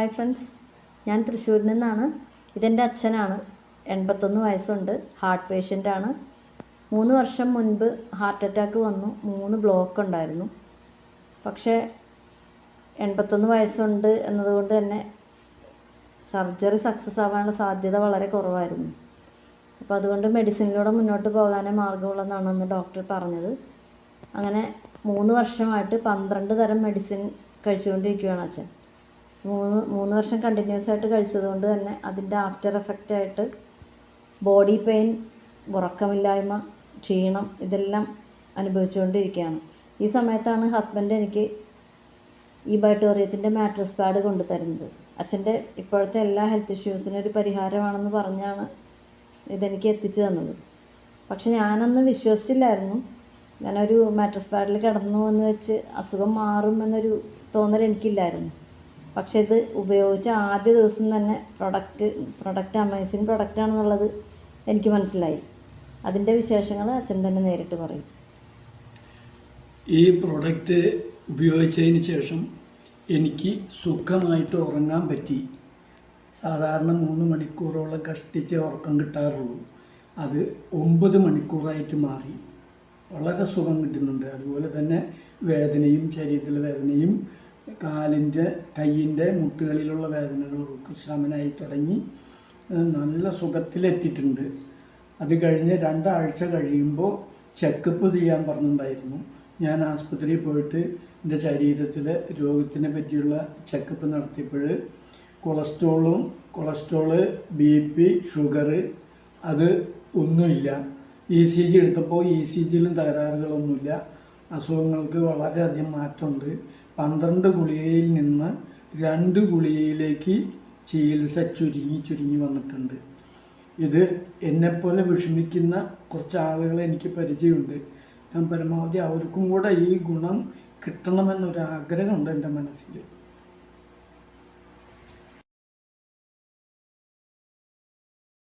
Hi friends ഞാൻ തൃശ്ശൂരിൽ നിന്നാണ്. ഇതെന്റെ അച്ഛനാണ്. എൺപത്തൊന്ന് വയസ്സുണ്ട്. ഹാർട്ട് പേഷ്യന്റാണ് മൂന്ന് വർഷം മുൻപ് ഹാർട്ട് അറ്റാക്ക് വന്നു. മൂന്ന് ബ്ലോക്ക് ഉണ്ടായിരുന്നു. പക്ഷേ എൺപത്തൊന്ന് വയസ്സുണ്ട് എന്നതുകൊണ്ട് തന്നെ സർജറി സക്സസ് ആവാനുള്ള സാധ്യത വളരെ കുറവായിരുന്നു. അപ്പോൾ അതുകൊണ്ട് മെഡിസിനിലൂടെ മുന്നോട്ട് പോകാനേ മാർഗമുള്ളതെന്നാണ് അന്ന് ഡോക്ടർ പറഞ്ഞത്. അങ്ങനെ മൂന്ന് വർഷമായിട്ട് പന്ത്രണ്ട് തരം മെഡിസിൻ കഴിച്ചുകൊണ്ടിരിക്കുകയാണ് അച്ഛൻ. മൂന്ന് മൂന്ന് വർഷം കണ്ടിന്യൂസ് ആയിട്ട് കഴിച്ചതുകൊണ്ട് തന്നെ അതിന്റെ ആഫ്റ്റർ എഫക്റ്റ് ആയിട്ട് ബോഡി പെയിൻ ഉറക്കമില്ലായ്മ ക്ഷീണം ഇതെല്ലാം അനുഭവിച്ചുകൊണ്ടിരിക്കുകയാണ്. ഈ സമയത്താണ് ഹസ്ബൻഡ് എനിക്ക് ഈ ബൈട്ടോറിയത്തിന്റെ മാട്രസ് പാഡ് കൊണ്ടു തരുന്നത് അച്ഛന്റെ ഇപ്പോഴത്തെ എല്ലാ ഹെൽത്ത് ഇഷ്യൂസിനും ഒരു പരിഹാരമാണെന്ന് പറഞ്ഞാണ് ഇതെനിക്ക് എത്തിച്ചു തന്നത്. പക്ഷെ ഞാനന്ന് വിശ്വസിച്ചില്ലായിരുന്നു. ഞാനൊരു മാട്രസ് പാഡിൽ കിടന്നു എന്ന് വെച്ച് അസുഖം മാറും എന്നൊരു തോന്നൽ എനിക്കില്ലായിരുന്നു. പക്ഷെ ഇത് ഉപയോഗിച്ച ആദ്യ ദിവസം തന്നെ പ്രൊഡക്റ്റ് പ്രൊഡക്റ്റ് അമേസിങ് പ്രൊഡക്റ്റ് ആണെന്നുള്ളത് എനിക്ക് മനസ്സിലായി. അതിന്റെ വിശേഷങ്ങൾ അച്ഛൻ തന്നെ നേരിട്ട് പറയും. ഈ പ്രൊഡക്റ്റ് ഉപയോഗിച്ചതിന് ശേഷം എനിക്ക് സുഖമായിട്ട് ഉറങ്ങാൻ പറ്റി. സാധാരണ മൂന്ന് മണിക്കൂറോളം കഷ്ടിച്ച് ഉറക്കം കിട്ടാറുള്ളൂ. അത് ഒമ്പത് മണിക്കൂറായിട്ട് മാറി. വളരെ സുഖം കിട്ടുന്നുണ്ട്. അതുപോലെ തന്നെ വേദനയും ശരീരത്തിലെ വേദനയും കാലിന്റെ കയ്യിന്റെ മുട്ടുകളിലുള്ള വേദനകളൊക്കെ ശമനമായി തുടങ്ങി നല്ല സുഖത്തിലെത്തിയിട്ടുണ്ട്. അത് കഴിഞ്ഞ് രണ്ടാഴ്ച കഴിയുമ്പോൾ ചെക്കപ്പ് ചെയ്യാൻ പറഞ്ഞിട്ടുണ്ടായിരുന്നു. ഞാൻ ആസ്പത്രിയിൽ പോയിട്ട് എന്റെ ശരീരത്തിലെ രോഗത്തിനെ പറ്റിയുള്ള ചെക്കപ്പ് നടത്തിയപ്പോൾ കൊളസ്ട്രോളും കൊളസ്ട്രോൾ ബി പി ഷുഗർ അത് ഒന്നുമില്ല. ഇ സി ജി എടുത്തപ്പോൾ ഇ സി ജിയിലും തകരാറുകളൊന്നുമില്ല. അസുഖങ്ങൾക്ക് വളരെയധികം മാറ്റമുണ്ട്. പന്ത്രണ്ട് ഗുളികയിൽ നിന്ന് രണ്ട് ഗുളികയിലേക്ക് ചികിത്സ ചുരുങ്ങി ചുരുങ്ങി വന്നിട്ടുണ്ട്. ഇത് എന്നെപ്പോലെ വിഷമിക്കുന്ന കുറച്ച് ആളുകളെ എനിക്ക് പരിചയമുണ്ട്. ഞാൻ പരമാവധി അവർക്കും കൂടെ ഈ ഗുണം കിട്ടണമെന്നൊരാഗ്രഹമുണ്ട് എന്റെ മനസ്സിൽ.